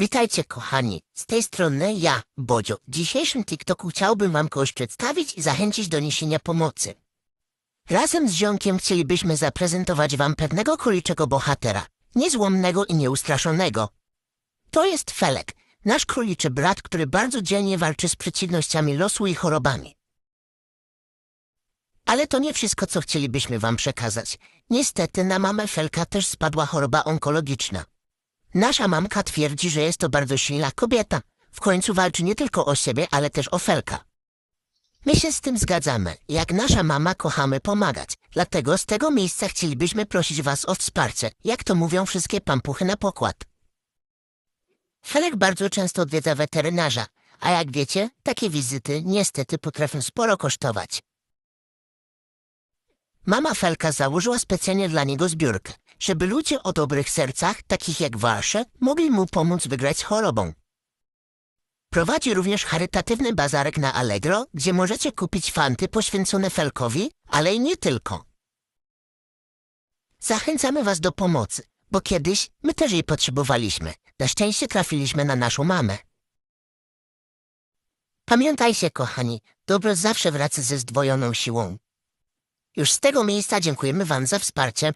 Witajcie kochani, z tej strony ja, Bodzio. W dzisiejszym TikToku chciałbym wam kogoś przedstawić i zachęcić do niesienia pomocy. Razem z ziomkiem chcielibyśmy zaprezentować wam pewnego króliczego bohatera, niezłomnego i nieustraszonego. To jest Felek, nasz króliczy brat, który bardzo dzielnie walczy z przeciwnościami losu i chorobami. Ale to nie wszystko, co chcielibyśmy wam przekazać. Niestety na mamę Felka też spadła choroba onkologiczna. Nasza mamka twierdzi, że jest to bardzo silna kobieta. W końcu walczy nie tylko o siebie, ale też o Felka. My się z tym zgadzamy. Jak nasza mama kochamy pomagać. Dlatego z tego miejsca chcielibyśmy prosić was o wsparcie, jak to mówią wszystkie pampuchy na pokład. Felek bardzo często odwiedza weterynarza, a jak wiecie, takie wizyty niestety potrafią sporo kosztować. Mama Felka założyła specjalnie dla niego zbiórkę, żeby ludzie o dobrych sercach, takich jak wasze, mogli mu pomóc wygrać z chorobą. Prowadzi również charytatywny bazarek na Allegro, gdzie możecie kupić fanty poświęcone Felkowi, ale i nie tylko. Zachęcamy was do pomocy, bo kiedyś my też jej potrzebowaliśmy. Na szczęście trafiliśmy na naszą mamę. Pamiętajcie, kochani, dobro zawsze wraca ze zdwojoną siłą. Już z tego miejsca dziękujemy wam za wsparcie.